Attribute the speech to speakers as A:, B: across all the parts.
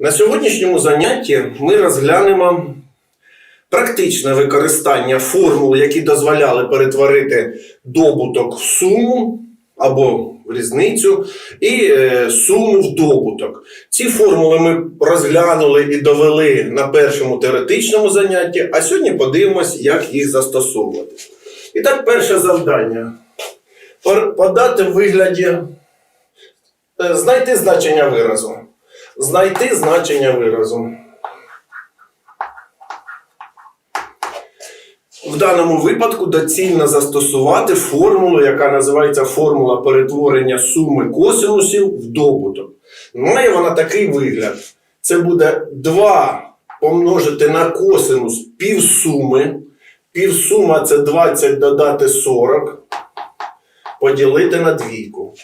A: На сьогоднішньому занятті ми розглянемо практичне використання формул, які дозволяли перетворити добуток в суму або різницю, і е, суму в добуток. Ці формули ми розглянули і довели на першому теоретичному занятті, а сьогодні подивимось, як їх застосовувати. І так, перше завдання. Подати в вигляді, е, знайти значення виразу. Знайти значення виразу. В даному випадку доцільно застосувати формулу, яка називається формула перетворення суми косинусів в добуток. Має вона такий вигляд. Це буде 2 помножити на косинус півсуми. Півсума це 20 додати 40, поділити на двійку.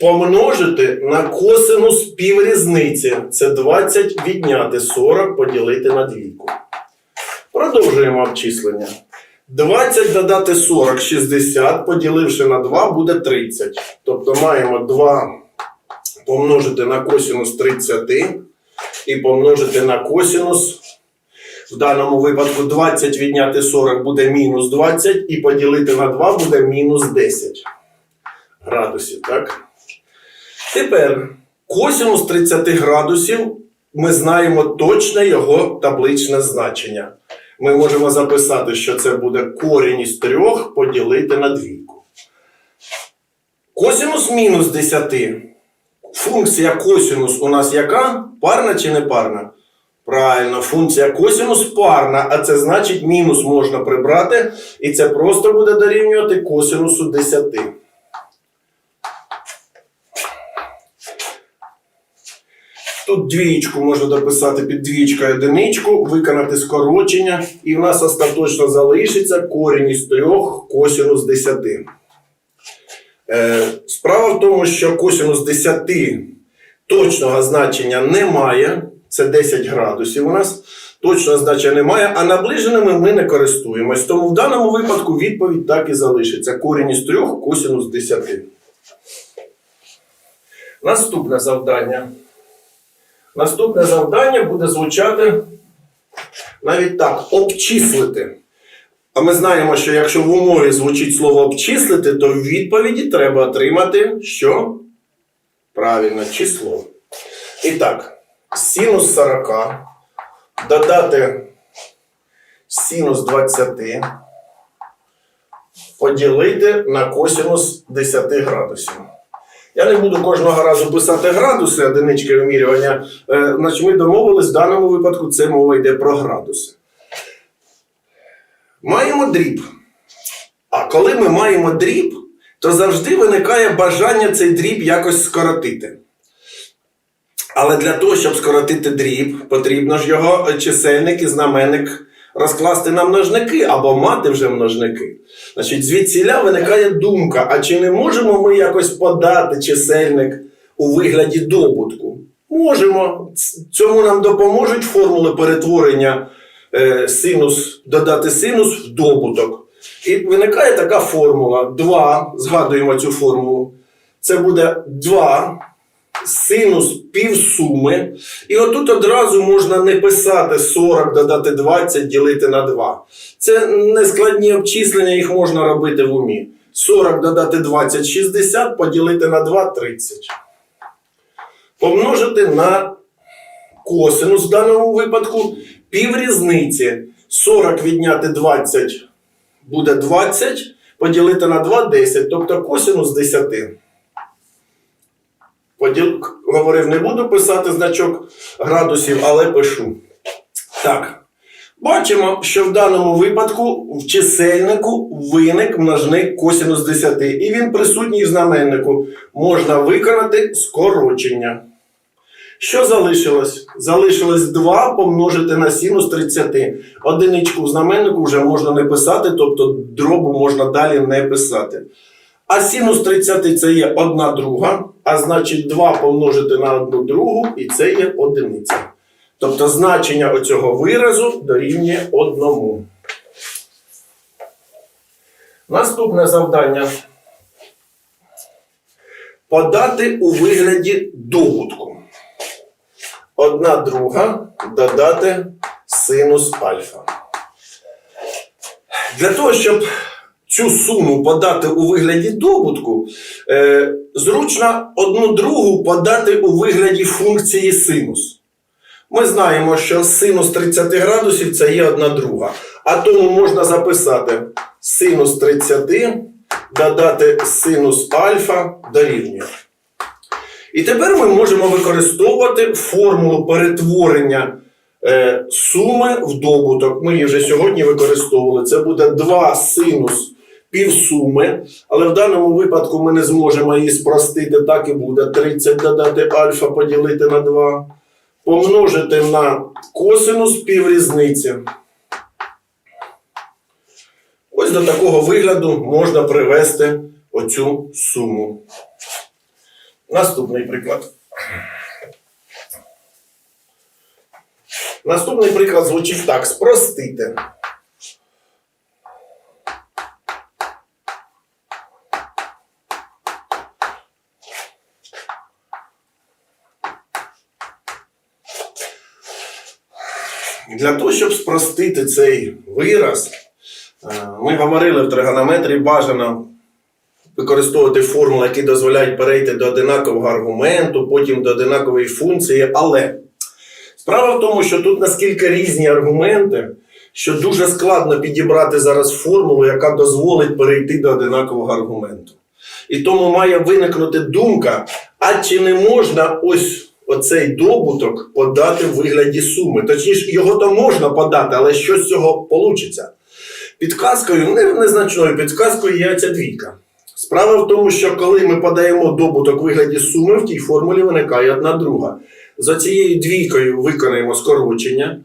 A: Помножити на косинус піврізниці. Це 20 відняти 40, поділити на двійку. Продовжуємо обчислення. 20 додати 40, 60, поділивши на 2, буде 30. Тобто маємо 2 помножити на косинус 30 і помножити на косинус. В даному випадку 20 відняти 40 буде мінус 20, і поділити на 2 буде мінус 10 градусів. Так? Тепер косинус 30 градусів ми знаємо точне його табличне значення. Ми можемо записати, що це буде корінь із 3 поділити на двійку. Косинус мінус 10. Функція косинус у нас яка? Парна чи не парна? Правильно, функція косинус парна, а це значить мінус можна прибрати, і це просто буде дорівнювати косинусу 10. Тут двієчку можна дописати під двічкою одиничку, виконати скорочення, і в нас остаточно залишиться корінь із 3 косинус 10. Е, справа в тому, що косинус 10 точного значення немає. Це 10 градусів у нас. Точного значення немає, а наближеними ми не користуємось. Тому в даному випадку відповідь так і залишиться. Корінь із 3 косинус 10. Наступне завдання. Наступне завдання буде звучати навіть так: обчислити. А ми знаємо, що якщо в умові звучить слово обчислити, то в відповіді треба отримати що? Правильно, число. І так, синус 40 додати синус 20 поділити на косинус 10 градусів. Я не буду кожного разу писати градуси, одинички вимірювання. Е, значить, ми домовились, в даному випадку це мова йде про градуси. Маємо дріб. А коли ми маємо дріб, то завжди виникає бажання цей дріб якось скоротити. Але для того, щоб скоротити дріб, потрібно ж його чисельник і знаменник розкласти на множники або мати вже множники. Значить, звідсіля виникає думка: а чи не можемо ми якось подати чисельник у вигляді добутку? Можемо. Цьому нам допоможуть формули перетворення е, синус, додати синус в добуток. І виникає така формула 2, згадуємо цю формулу. Це буде 2 синус півсуми. І отут одразу можна не писати 40, додати 20, ділити на 2. Це нескладні обчислення, їх можна робити в умі. 40 додати 20, 60, поділити на 2, 30. Помножити на косинус в даному випадку піврізниці. 40 відняти 20 буде 20, поділити на 2 10, тобто косинус 10. Поділ... Говорив, не буду писати значок градусів, але пишу. Так. Бачимо, що в даному випадку в чисельнику виник множник косинус 10. І він присутній в знаменнику. Можна виконати скорочення. Що залишилось? Залишилось 2 помножити на синус 30. Одиничку в знаменнику вже можна не писати, тобто дробу можна далі не писати. А синус 30 це є 1 друга, а значить 2 помножити на 1 другу, і це є одиниця. Тобто значення оцього виразу дорівнює одному. Наступне завдання. Подати у вигляді добутку. одна друга додати синус альфа. Для того, щоб цю суму подати у вигляді добутку, е, зручно одну другу подати у вигляді функції синус. Ми знаємо, що синус 30 градусів це є одна друга. А тому можна записати синус 30 додати синус альфа дорівнює. І тепер ми можемо використовувати формулу перетворення е, суми в добуток. Ми її вже сьогодні використовували. Це буде 2 синус півсуми, але в даному випадку ми не зможемо її спростити. Так і буде 30 додати альфа поділити на 2, помножити на косинус піврізниці. Ось до такого вигляду можна привести оцю суму. Наступний приклад. Наступний приклад звучить так: спростити. Для того, щоб спростити цей вираз, е, ми говорили в тригонометрії бажано використовувати формули, які дозволяють перейти до одинакового аргументу, потім до одинакової функції. Але справа в тому, що тут наскільки різні аргументи, що дуже складно підібрати зараз формулу, яка дозволить перейти до одинакового аргументу. І тому має виникнути думка: а чи не можна ось оцей добуток подати в вигляді суми? Точніше, його то можна подати, але що з цього вийде? Підказкою, не- незначною підказкою є ця двійка. Справа в тому, що коли ми подаємо добуток у вигляді суми, в тій формулі виникає одна друга. За цією двійкою виконаємо скорочення.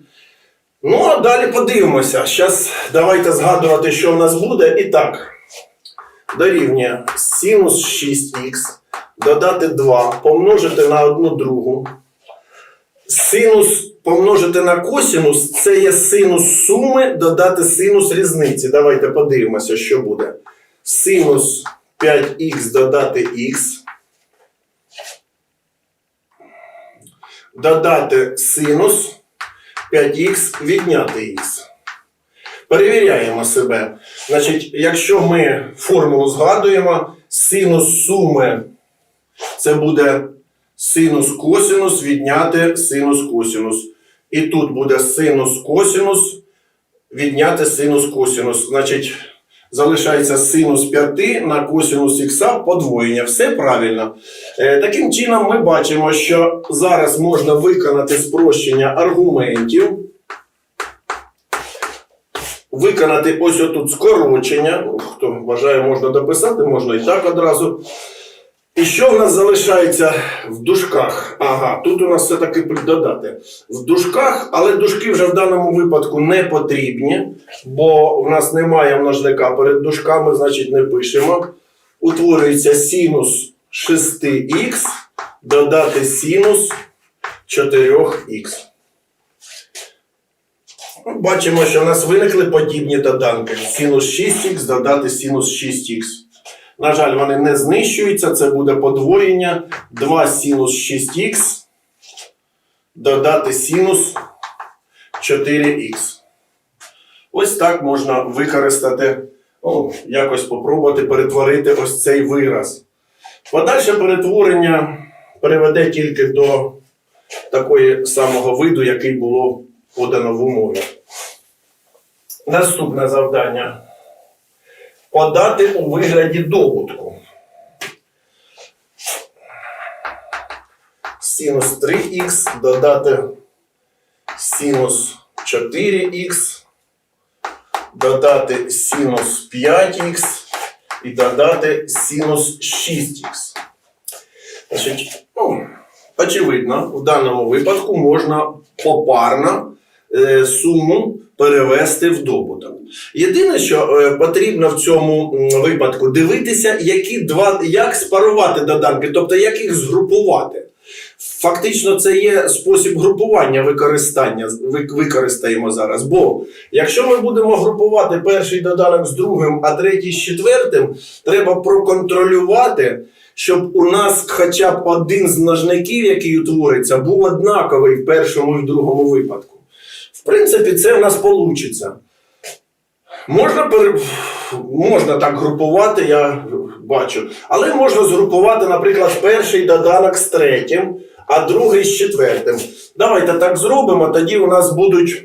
A: Ну, а далі подивимося. Зараз давайте згадувати, що в нас буде. І так, дорівнює синус 6х, додати 2, помножити на одну другу. Синус помножити на косинус це є синус суми, додати синус різниці. Давайте подивимося, що буде. Синус 5х додати х. Додати синус 5х відняти х. Перевіряємо себе. Значить, якщо ми формулу згадуємо, синус суми це буде синус косинус відняти синус косинус. І тут буде синус косинус відняти синус косинус. Значить, залишається синус 5 на косинус х подвоєння. Все правильно. Е, таким чином, ми бачимо, що зараз можна виконати спрощення аргументів. Виконати ось отут скорочення. Хто бажає, можна дописати, можна і так одразу. І що в нас залишається в дужках? Ага, тут у нас все-таки додати. В дужках, але дужки вже в даному випадку не потрібні, бо в нас немає множника перед дужками, значить не пишемо. Утворюється синус 6х, додати синус 4х. Ну, Бачимо, що в нас виникли подібні доданки. Синус 6х додати синус 6х. На жаль, вони не знищуються, це буде подвоєння. 2 синус 6х додати синус 4х. Ось так можна використати, ну, якось спробувати перетворити ось цей вираз. Подальше перетворення приведе тільки до такої самого виду, який було подано в умові. Наступне завдання подати у вигляді добутку. Синус 3х додати синус 4х, додати синус 5х і додати синус 6х. Значить, ну, очевидно, в даному випадку можна попарно е, суму перевести в добуток. Єдине, що е, потрібно в цьому випадку дивитися, які два, як спарувати доданки, тобто як їх згрупувати. Фактично, це є спосіб групування використання, використаємо зараз. Бо якщо ми будемо групувати перший доданок з другим, а третій з четвертим, треба проконтролювати, щоб у нас хоча б один з множників, який утвориться, був однаковий в першому і в другому випадку. Принципі, це в нас вийде. Можна, пере... можна так групувати, я бачу. Але можна згрупувати, наприклад, перший доданок з третім, а другий з четвертим. Давайте так зробимо. Тоді у нас будуть,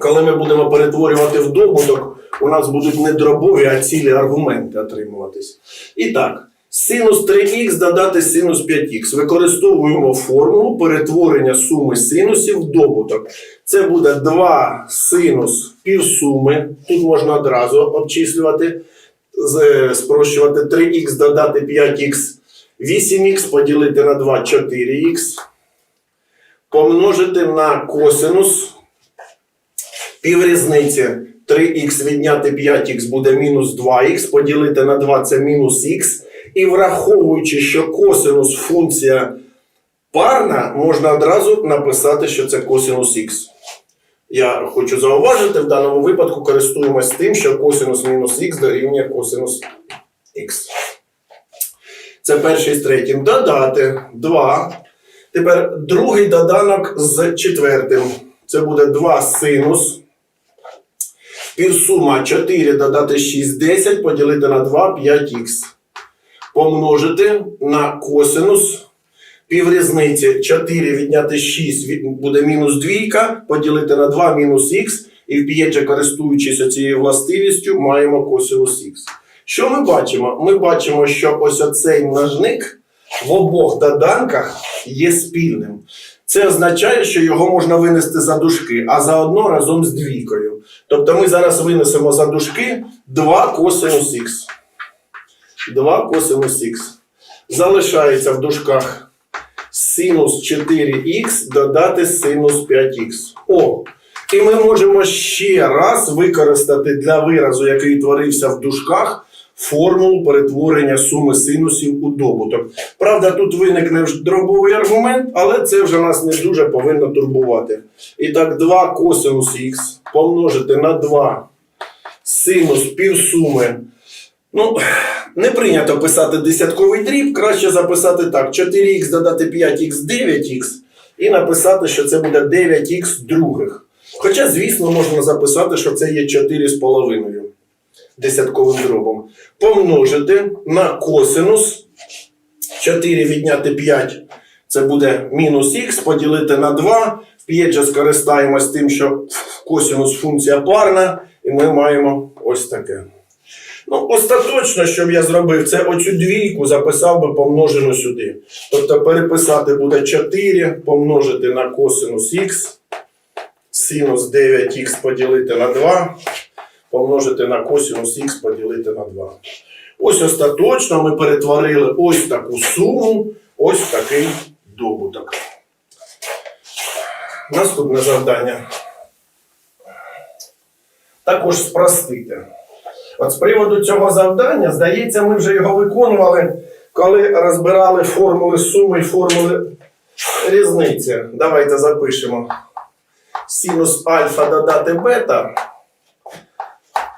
A: коли ми будемо перетворювати в добуток, у нас будуть не дробові, а цілі аргументи отримуватись. І так, синус 3х додати синус 5х. Використовуємо формулу перетворення суми синусів в добуток. Це буде 2 синус півсуми. Тут можна одразу обчислювати, спрощувати 3х додати 5х. 8х поділити на 2 4х. Помножити на косинус піврізниці 3х відняти 5х буде мінус 2х, поділити на 2 це мінус х. І враховуючи, що косинус функція парна, можна одразу написати, що це косинус х. Я хочу зауважити, в даному випадку користуємось тим, що косинус мінус х дорівнює косинус х. Це перший з третім. Додати 2. Тепер другий доданок з четвертим. Це буде 2 синус. Півсума 4 додати 6, 10, поділити на 2, 5х. Помножити на косинус піврізниці 4 відняти 6 буде мінус 2, поділити на 2 мінус х. І в п'єджа, користуючись цією властивістю, маємо косинус х. Що ми бачимо? Ми бачимо, що ось оцей множник в обох доданках є спільним. Це означає, що його можна винести за дужки, а заодно разом з двійкою. Тобто ми зараз винесемо за дужки 2 косинус х. 2 косинус х. Залишається в дужках синус 4х додати синус 5х. О! І ми можемо ще раз використати для виразу, який творився в дужках, формулу перетворення суми синусів у добуток. Правда, тут виникне дробовий аргумент, але це вже нас не дуже повинно турбувати. І так, 2 косинус х помножити на 2 синус півсуми. Ну, не прийнято писати десятковий дріб, краще записати так: 4х додати 5х 9х, і написати, що це буде 9х других. Хоча, звісно, можна записати, що це є 4,5 десятковим дробом. Помножити на косинус 4 відняти 5, це буде мінус х, поділити на 2. В п'єджа скористаємось тим, що косинус функція парна, і ми маємо ось таке. Ну, остаточно, що б я зробив, це оцю двійку записав би помножену сюди. Тобто переписати буде 4 помножити на косинус х, синус 9х поділити на 2, помножити на косинус х поділити на 2. Ось остаточно ми перетворили ось таку суму, ось такий добуток. Наступне завдання. Також спростити. От з приводу цього завдання, здається, ми вже його виконували, коли розбирали формули суми і формули різниці. Давайте запишемо. Синус альфа додати бета,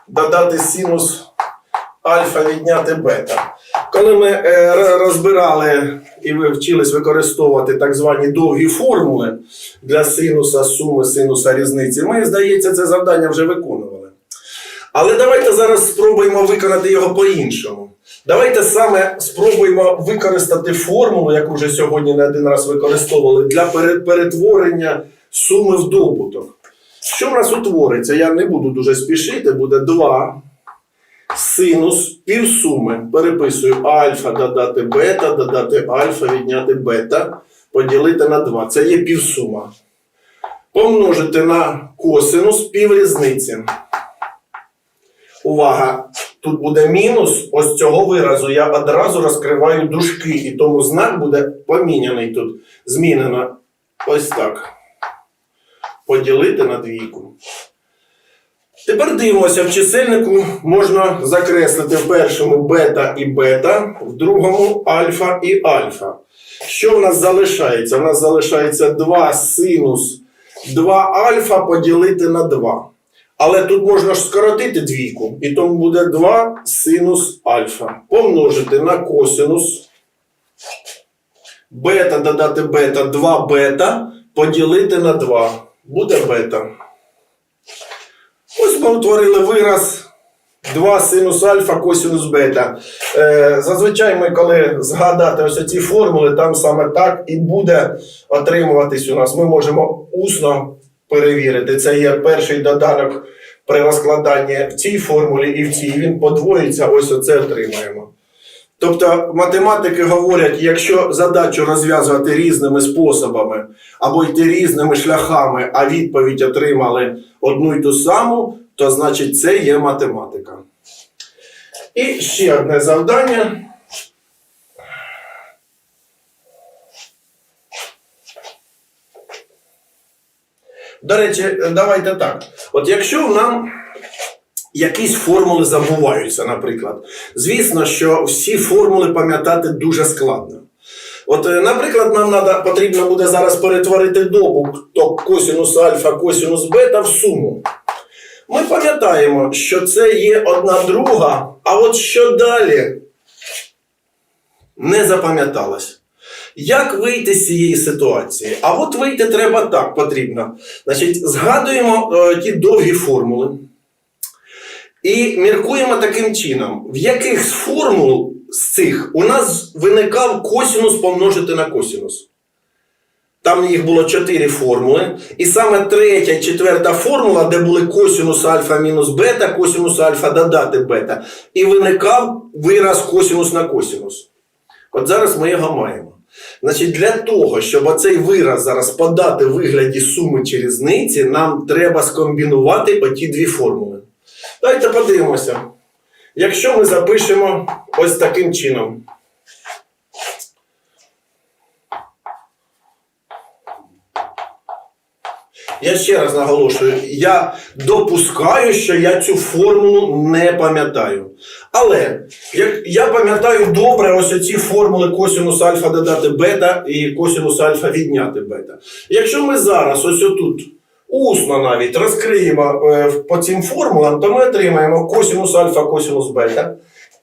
A: додати синус альфа відняти бета. Коли ми е, розбирали і вчились використовувати так звані довгі формули для синуса суми, синуса різниці, ми, здається, це завдання вже виконували. Але давайте зараз спробуємо виконати його по-іншому. Давайте саме спробуємо використати формулу, яку вже сьогодні не один раз використовували, для перетворення суми в добуток. Що в нас утвориться? Я не буду дуже спішити, буде 2 синус півсуми. Переписую альфа додати бета, додати альфа, відняти бета, поділити на 2. Це є півсума. Помножити на косинус піврізниці. Увага! Тут буде мінус ось цього виразу. Я одразу розкриваю дужки, і тому знак буде поміняний тут. Змінено ось так. Поділити на двійку. Тепер дивимося, в чисельнику можна закреслити в першому бета і бета, в другому альфа і альфа. Що в нас залишається? У нас залишається 2 синус 2 альфа поділити на 2. Але тут можна ж скоротити двійку, і тому буде 2 синус альфа. Помножити на косинус Бета додати бета 2 бета поділити на 2. Буде бета. Ось ми утворили вираз 2 синус альфа косинус бета. Е, зазвичай ми, коли згадати ось ці формули, там саме так і буде отримуватись у нас. Ми можемо усно перевірити. Це є перший доданок при розкладанні в цій формулі і в цій. Він подвоїться, ось оце отримаємо. Тобто математики говорять, якщо задачу розв'язувати різними способами або йти різними шляхами, а відповідь отримали одну й ту саму, то значить це є математика. І ще одне завдання. До речі, давайте так. От якщо нам якісь формули забуваються, наприклад, звісно, що всі формули пам'ятати дуже складно. От, е, наприклад, нам надо, потрібно буде зараз перетворити добуток косінус альфа, косінус бета в суму. Ми пам'ятаємо, що це є одна друга, а от що далі не запам'яталось. Як вийти з цієї ситуації? А от вийти треба так потрібно. Значить, згадуємо е, ті довгі формули. І міркуємо таким чином, в яких з формул з цих у нас виникав косінус помножити на косінус. Там їх було чотири формули. І саме третя і четверта формула, де були косінус альфа мінус бета, косінус альфа додати бета. І виникав вираз косінус на косінус. От зараз ми його маємо. Значить, для того, щоб оцей вираз зараз подати в вигляді суми чи різниці, нам треба скомбінувати оті дві формули. Давайте подивимося. Якщо ми запишемо ось таким чином. Я ще раз наголошую, я допускаю, що я цю формулу не пам'ятаю. Але як я пам'ятаю добре ось оці формули косінус альфа додати бета і косінус альфа відняти бета. Якщо ми зараз ось отут усно навіть розкриємо е, по цим формулам, то ми отримаємо косінус альфа, косінус бета.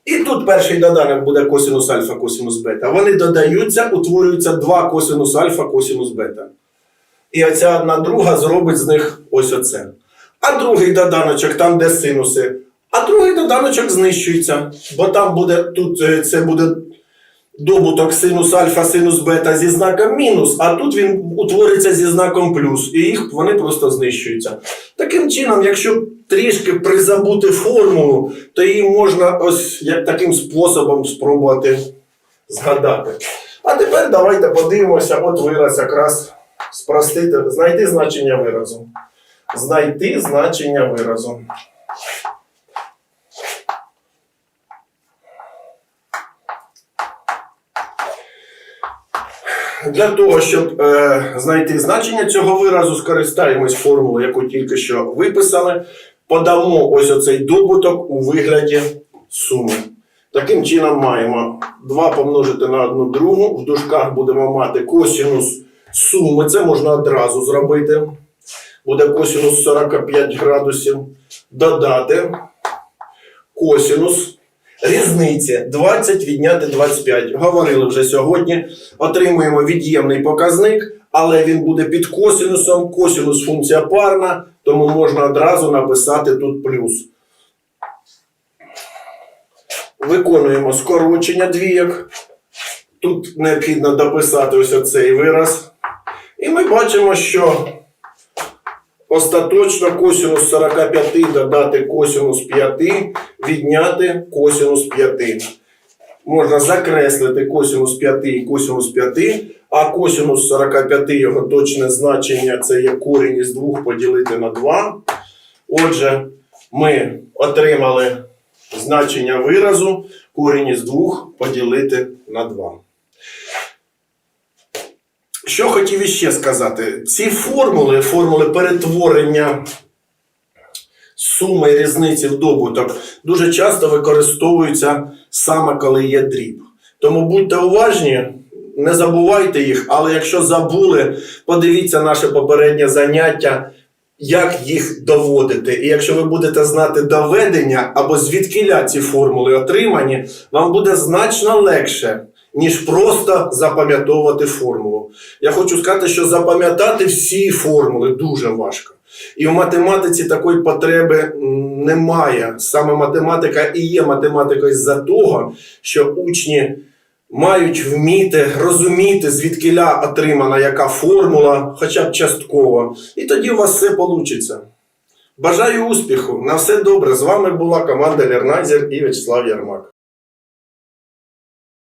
A: І тут перший доданок буде косінус альфа, косінус бета. Вони додаються, утворюються два косінус альфа, косінус бета. І оця одна друга зробить з них ось оце. А другий доданочок, там де синуси. А другий доданочок знищується. Бо там буде тут е, це буде добуток синус альфа, синус бета зі знаком мінус, а тут він утвориться зі знаком плюс, і їх вони просто знищуються. Таким чином, якщо трішки призабути формулу, то її можна ось як таким способом спробувати згадати. А тепер давайте подивимося, от вираз якраз спростити, знайти значення виразу. Знайти значення виразу. Для того, щоб е, знайти значення цього виразу, скористаємось формулою, яку тільки що виписали. Подамо ось оцей добуток у вигляді суми. Таким чином маємо 2 помножити на одну другу. В дужках будемо мати косінус суми. Це можна одразу зробити. Буде косінус 45 градусів. Додати косінус різниці 20 відняти 25. Говорили вже сьогодні. Отримуємо від'ємний показник, але він буде під косінусом. Косінус функція парна, тому можна одразу написати тут плюс. Виконуємо скорочення двійок. Тут необхідно дописати ось оцей вираз. І ми бачимо, що остаточно косінус 45 додати косінус 5, відняти косінус 5. Можна закреслити косінус 5 і косінус 5, а косінус 45 його точне значення це є корінь із 2 поділити на 2. Отже, ми отримали значення виразу корінь із 2 поділити на 2. Що хотів іще сказати? Ці формули, формули перетворення суми різниці в добуток дуже часто використовуються саме коли є дріб. Тому будьте уважні, не забувайте їх, але якщо забули, подивіться наше попереднє заняття, як їх доводити. І якщо ви будете знати доведення або звідкиля ці формули отримані, вам буде значно легше ніж просто запам'ятовувати формулу. Я хочу сказати, що запам'ятати всі формули дуже важко. І в математиці такої потреби немає. Саме математика і є математикою з-за того, що учні мають вміти розуміти, звідкиля отримана яка формула, хоча б частково. І тоді у вас все вийде. Бажаю успіху! На все добре! З вами була команда Лернайзер і Вячеслав Ярмак.